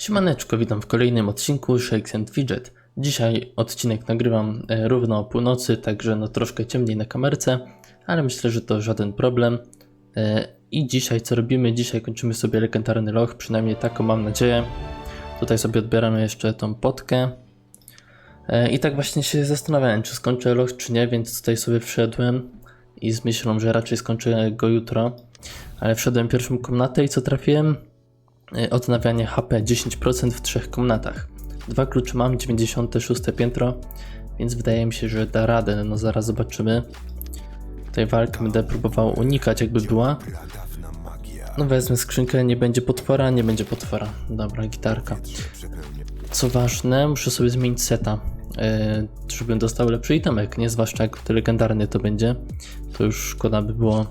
Siemaneczko, witam w kolejnym odcinku Shakes and Fidget. Dzisiaj odcinek nagrywam e, równo o północy, także no troszkę ciemniej na kamerce, ale myślę, że to żaden problem. E, I dzisiaj co robimy? Dzisiaj kończymy sobie legendarny loch, przynajmniej taką mam nadzieję. Tutaj sobie odbieramy jeszcze tą potkę. E, I tak właśnie się zastanawiałem, czy skończę loch, czy nie, więc tutaj sobie wszedłem i z myślą, że raczej skończę go jutro. Ale wszedłem pierwszą komnatę i co trafiłem? Y, odnawianie HP 10% w trzech komnatach. Dwa klucze mam, 96 piętro, więc wydaje mi się, że da radę. No zaraz zobaczymy. Tutaj walkę będę próbował unikać, jakby była. No wezmę skrzynkę, nie będzie potwora, nie będzie potwora. Dobra, gitarka. Co ważne, muszę sobie zmienić seta, yy, żebym dostał lepszy itemek, nie? Zwłaszcza jak to legendarny to będzie. To już szkoda by było,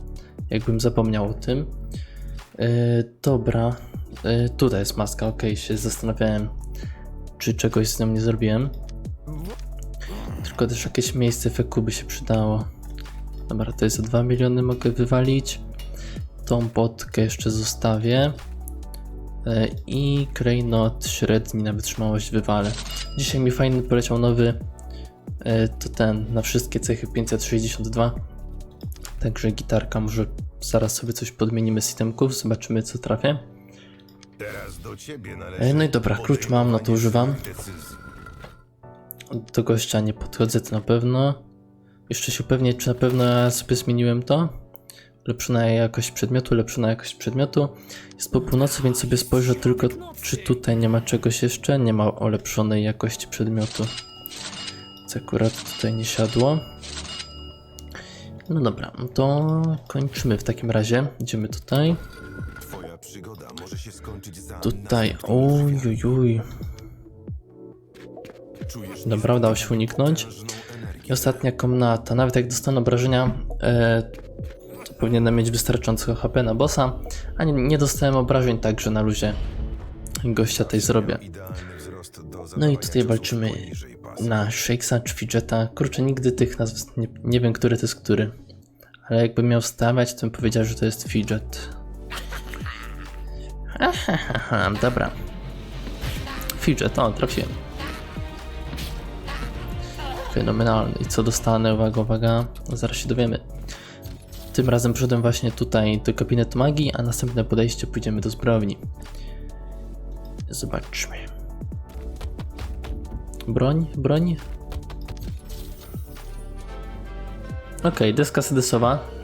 jakbym zapomniał o tym. Yy, dobra, yy, tutaj jest maska, ok, się zastanawiałem, czy czegoś z nią nie zrobiłem. Tylko też jakieś miejsce feku by się przydało. Dobra, to jest za 2 miliony mogę wywalić. Tą potkę jeszcze zostawię. Yy, I klejnot średni na wytrzymałość wywalę. Dzisiaj mi fajny poleciał nowy. yy, To ten, na wszystkie cechy 562. Także gitarka, może zaraz sobie coś podmienimy z itemków, zobaczymy co trafię. Teraz do ciebie należy No i dobra, klucz mam, no to używam. Do gościa nie podchodzę, to na pewno. Jeszcze się upewnię, czy na pewno ja sobie zmieniłem to. Lepszona jakość przedmiotu, lepszona jakość przedmiotu. Jest po północy, więc sobie spojrzę tylko, czy tutaj nie ma czegoś jeszcze. Nie ma ulepszonej jakości przedmiotu. Co akurat tutaj nie siadło. No dobra, no to kończymy w takim razie. Idziemy tutaj. Twoja przygoda może się skończyć za Tutaj. Czujesz Dobra, udało się uniknąć. I ostatnia komnata. Nawet jak dostanę obrażenia, e, to powinienem mieć wystarczająco HP na bossa. A nie, nie dostałem obrażeń, także na luzie gościa tej zrobię. No i tutaj walczymy na Shakesa czy Fidgeta. Kurczę, nigdy tych nazw nie, nie wiem, który to jest który. Ale jakbym miał stawiać, to bym powiedział, że to jest Fidget. Dobra. Fidget, o, trafiłem. Fenomenalny. I co dostanę? Uwaga, uwaga. Zaraz się dowiemy. Tym razem przyszedłem właśnie tutaj do gabinetu magii, a następne podejście pójdziemy do zbrojowni. Zobaczmy. Broń, broń. Okej, deska sedesowa.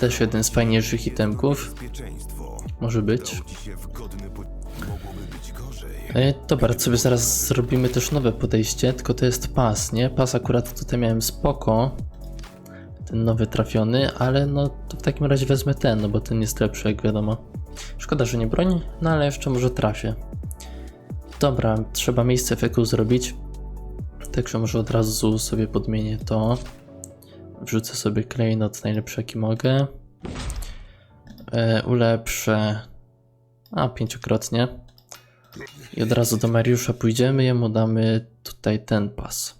Też jeden z fajniejszych itemków. Może być. w. E, dobra, sobie zaraz zrobimy też nowe podejście, tylko to jest pas, nie? Pas akurat tutaj miałem spoko. Ten nowy trafiony, ale no to w takim razie wezmę ten, no bo ten jest lepszy, jak wiadomo. Szkoda, że nie broń, no ale jeszcze może trafię. Dobra, trzeba miejsce efektu zrobić. Także może od razu sobie podmienię to. Wrzucę sobie klejnot najlepszy jaki mogę. E, ulepszę. A, pięciokrotnie. I od razu do Mariusza pójdziemy, jemu damy tutaj ten pas.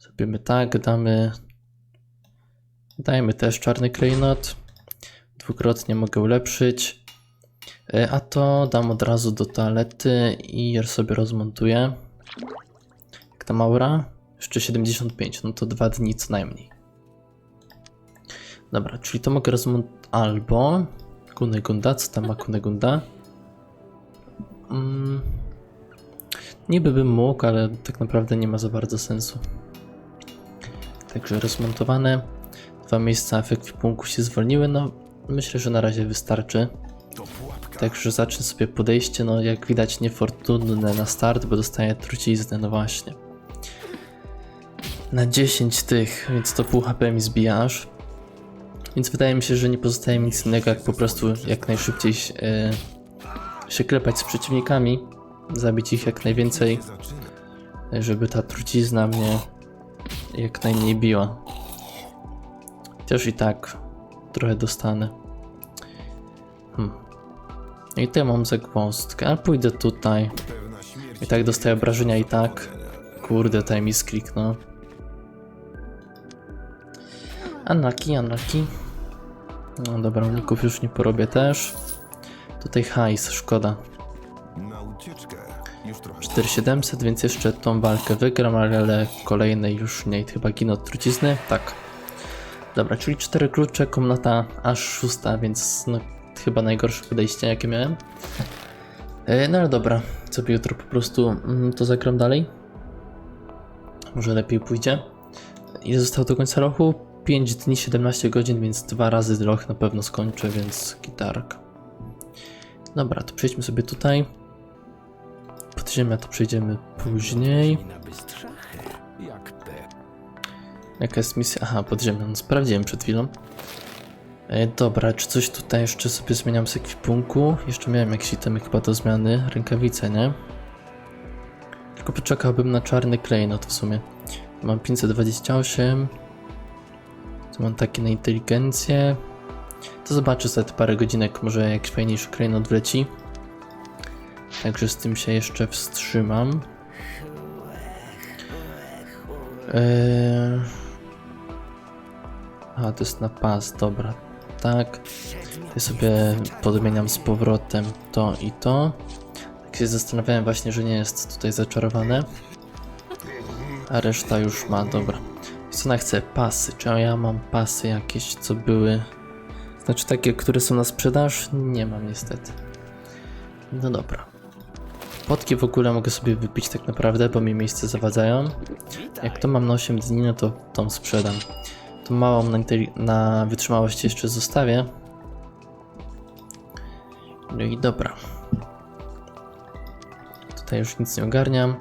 Zrobimy tak, damy. Dajmy też czarny klejnot. Dwukrotnie mogę ulepszyć. E, A to dam od razu do toalety i sobie rozmontuję. Jak ta maura? Jeszcze 75, no to dwa dni co najmniej. Dobra, czyli to mogę rozmontować albo Kunegunda, co tam ma Kunegunda? Mm, niby bym mógł, ale tak naprawdę nie ma za bardzo sensu. Także rozmontowane. Dwa miejsca ekwipunku się zwolniły. No, myślę, że na razie wystarczy. Także zacznę sobie podejście. No, jak widać, niefortunne na start, bo dostaję truciznę. No właśnie. Na 10 tych, więc to pół HP mi zbija aż. Więc wydaje mi się, że nie pozostaje mi nic innego, jak po prostu jak najszybciej e, się klepać z przeciwnikami, zabić ich jak najwięcej, żeby ta trucizna mnie jak najmniej biła. Chociaż i tak trochę dostanę. Hmm. No I tutaj mam zagwozdkę, ale pójdę tutaj. I tak dostaję obrażenia i tak. Kurde, tutaj mi skliknął. Anaki, Anaki. No dobra, uników już nie porobię też. Tutaj hajs, szkoda. Na ucieczkę. Już trochę. 4700, więc jeszcze tą walkę wygram, ale kolejnej już nie, chyba ginę od trucizny, tak. Dobra, czyli 4 klucze, komnata aż szósta, więc no, chyba najgorsze podejście jakie miałem. E, no ale dobra, sobie jutro po prostu mm, to zagram dalej. Może lepiej pójdzie. Ile zostało do końca roku? 5 dni, 17 godzin, więc dwa razy rok na pewno skończę, więc gitarka. Dobra, to przejdźmy sobie tutaj. Podziemia to przejdziemy później. Jaka jest misja? Aha, podziemia. No, sprawdziłem przed chwilą. E, dobra, czy coś tutaj jeszcze sobie zmieniam z ekwipunku? Jeszcze miałem jakieś itemy chyba do zmiany. Rękawice, nie? Tylko poczekałbym na czarny klejnot w sumie. Mam 528. Tu mam takie na inteligencję. To zobaczę te parę godzinek, może jakiś fajniejszy klejnot wleci. Także z tym się jeszcze wstrzymam. Eee... A, to jest na pas, dobra. Tak. Ja sobie podmieniam z powrotem to i to. Tak się zastanawiałem właśnie, że nie jest tutaj zaczarowane. A reszta już ma, dobra. Co ona chce? Pasy. Czy ja mam pasy jakieś, co były... Znaczy takie, które są na sprzedaż? Nie mam niestety. No dobra. Potki w ogóle mogę sobie wypić tak naprawdę, bo mi miejsce zawadzają. Jak to mam na 8 dni, no to tą sprzedam. Tą małą na, na wytrzymałość jeszcze zostawię. No i dobra. Tutaj już nic nie ogarniam.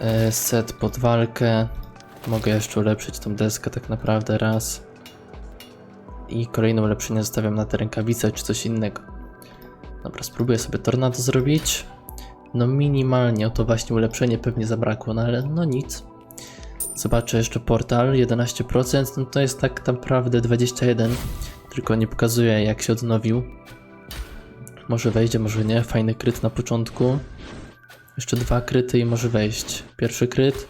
E, set pod walkę. Mogę jeszcze ulepszyć tą deskę tak naprawdę raz. I kolejne ulepszenie zostawiam na te rękawice czy coś innego. Dobra, spróbuję sobie tornado zrobić. No minimalnie o to właśnie ulepszenie pewnie zabrakło, no ale no nic. Zobaczę jeszcze portal, 11%, no to jest tak naprawdę 21, tylko nie pokazuje jak się odnowił. Może wejdzie, może nie, fajny kryt na początku. Jeszcze dwa kryty i może wejść. Pierwszy kryt.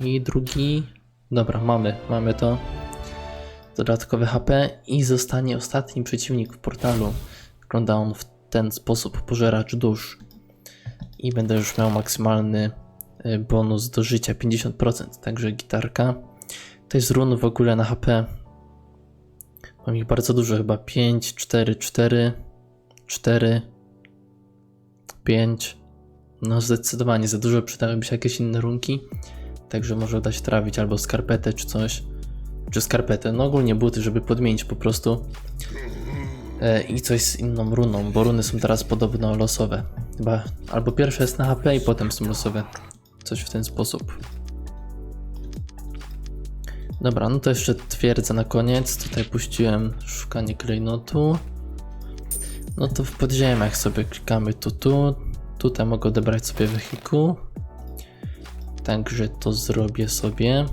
I drugi. Dobra, mamy, mamy to. Dodatkowe HP i zostanie ostatni przeciwnik w portalu. Wygląda on w ten sposób, pożeracz dusz. I będę już miał maksymalny y, bonus do życia 50%, także gitarka. To jest run w ogóle na HP. Mam ich bardzo dużo, chyba 5, 4, 4, 4, 5. No zdecydowanie za dużo przydałyby się jakieś inne runki. Także może dać trawić albo skarpetę czy coś. Czy skarpetę, no ogólnie buty, żeby podmienić po prostu. E, I coś z inną runą, bo runy są teraz podobno losowe. Chyba albo pierwsze jest na HP i potem są losowe. Coś w ten sposób. Dobra, no to jeszcze twierdzę na koniec. Tutaj puściłem szukanie klejnotu. No to w podziemiach sobie klikamy tu, tu. Tutaj mogę odebrać sobie wehikuł. Także to zrobię sobie.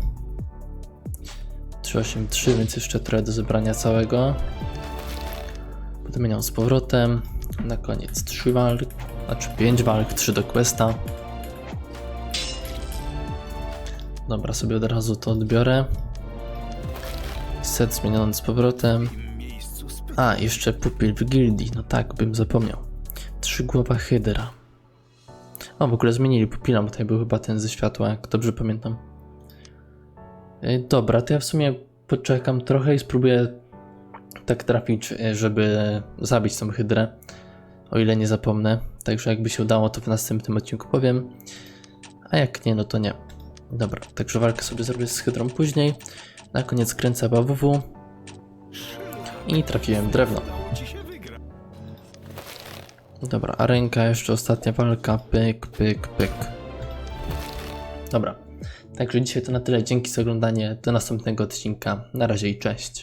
383, więc jeszcze trochę do zebrania całego. Podmieniam z powrotem. Na koniec 3 walk, znaczy 5 walk, 3 do questa. Dobra, sobie od razu to odbiorę. Set zmieniony z powrotem. A, jeszcze pupil w gildii. No tak, bym zapomniał. Trzy głowa hydra. O, w ogóle zmienili pupila, bo tutaj był chyba ten ze światła, jak dobrze pamiętam. Ej, Dobra, to ja w sumie poczekam trochę i spróbuję tak trafić, e, żeby zabić tą hydrę. O ile nie zapomnę. Także jakby się udało, to w następnym odcinku powiem. A jak nie, no to nie. Dobra, także walkę sobie zrobię z hydrą później. Na koniec kręcę BWW. I trafiłem drewno. Dobra, a ręka jeszcze ostatnia walka. Pyk, pyk, pyk. Dobra. Także dzisiaj to na tyle. Dzięki za oglądanie. Do następnego odcinka. Na razie i cześć.